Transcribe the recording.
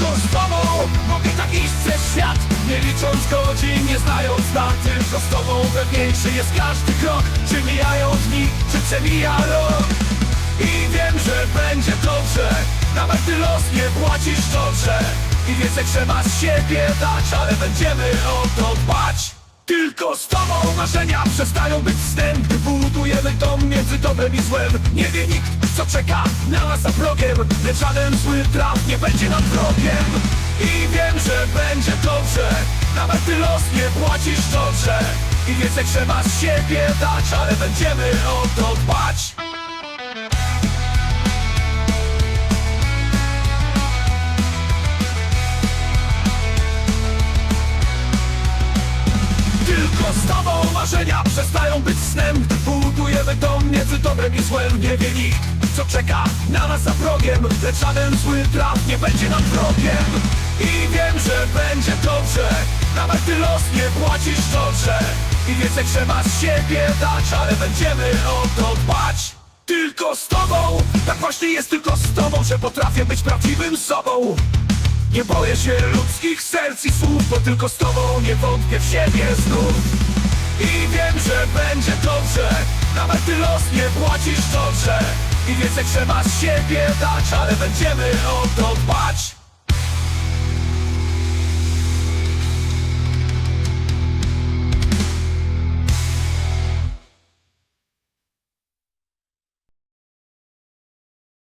tylko z tobą Mogę tak iść przez świat Nie licząc godzin, nie znając dat Tylko z tobą pewniejszy jest każdy krok Czy mijają dni, czy przemija rok. I wiem, że będzie dobrze Nawet ty los nie płacisz dobrze. I więcej trzeba z siebie dać Ale będziemy o to dbać tylko z tobą marzenia przestają być snem budujemy dom między dobrem i złem. Nie wie nikt, co czeka na nas za progiem Lecz żaden zły traf nie będzie nam wrogiem. I wiem, że będzie dobrze. Nawet gdy los nie płacisz dobrze. I więcej trzeba z siebie dać Ale będziemy o to dbać Tylko z tobą marzenia przestają być snem. Budujemy dom między dobrem i złem. Nie wie nikt, co czeka na nas za progiem Lecz żaden zły traf nie będzie nam wrogiem. I wiem, że będzie dobrze. Nawet gdy los nie płacisz dobrze. I więcej trzeba z siebie dać Ale będziemy o to dbać. Tylko z tobą. Tak właśnie jest tylko z tobą Że potrafię być prawdziwym sobą nie boję się ludzkich serc i słów Bo tylko z tobą nie wątpię w siebie znów. I wiem, że będzie dobrze Nawet gdy los nie płacisz dobrze. I więcej trzeba z siebie dać Ale będziemy o to dbać